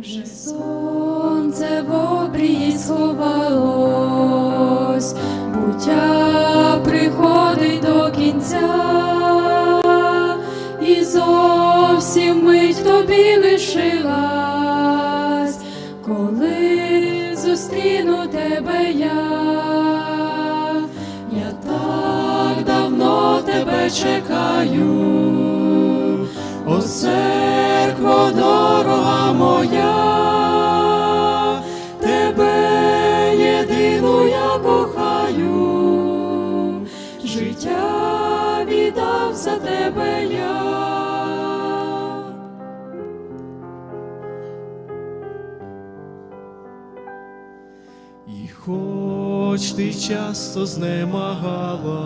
Вже сонце в обрії сховалось, буття приходить до кінця, і зовсім мить тобі лишилась, коли зустріну тебе я, я так давно тебе чекаю. О, життя віддав за тебе я. І хоч ти часто знемагала,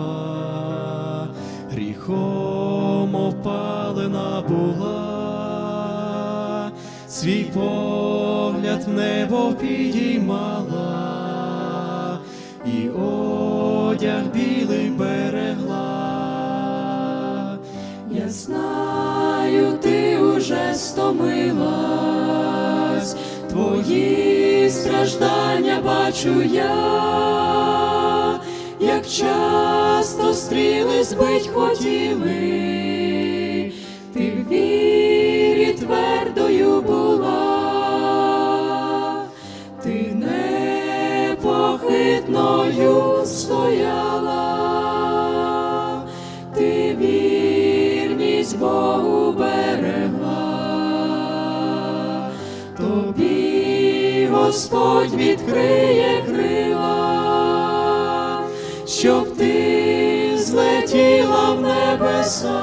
гріхом опалена була, свій погляд в небо підіймала, і одяг білий берегла. Я знаю, ти уже стомилась, твої страждання бачу я, як часто стріли збить хотіли, ти в вірі твердою була, ти непохитною стояла, вірність Богу берегла, тобі Господь відкриє крила, щоб ти злетіла в небеса.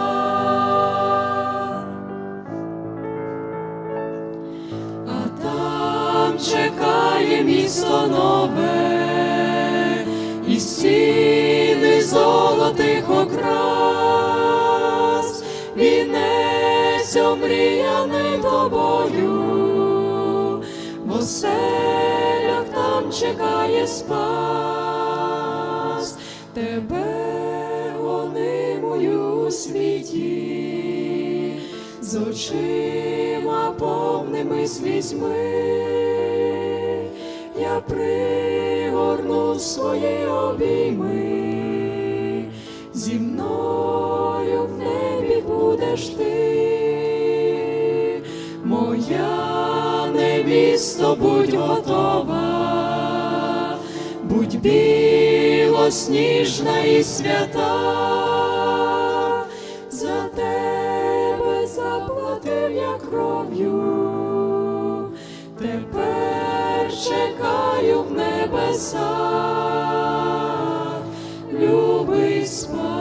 А там чекає місто нове, і стіни золотих вінець омріяний тобою, в оселях там чекає спас, тебе гонимою у світі, з очима повними слізьми, я пригорну свої обійми, зі мною в небі будеш ти, моя невісто, будь готова, будь білосніжна і свята, за тебе заплатив я кров'ю, тепер чекаю в небесах, любий спа.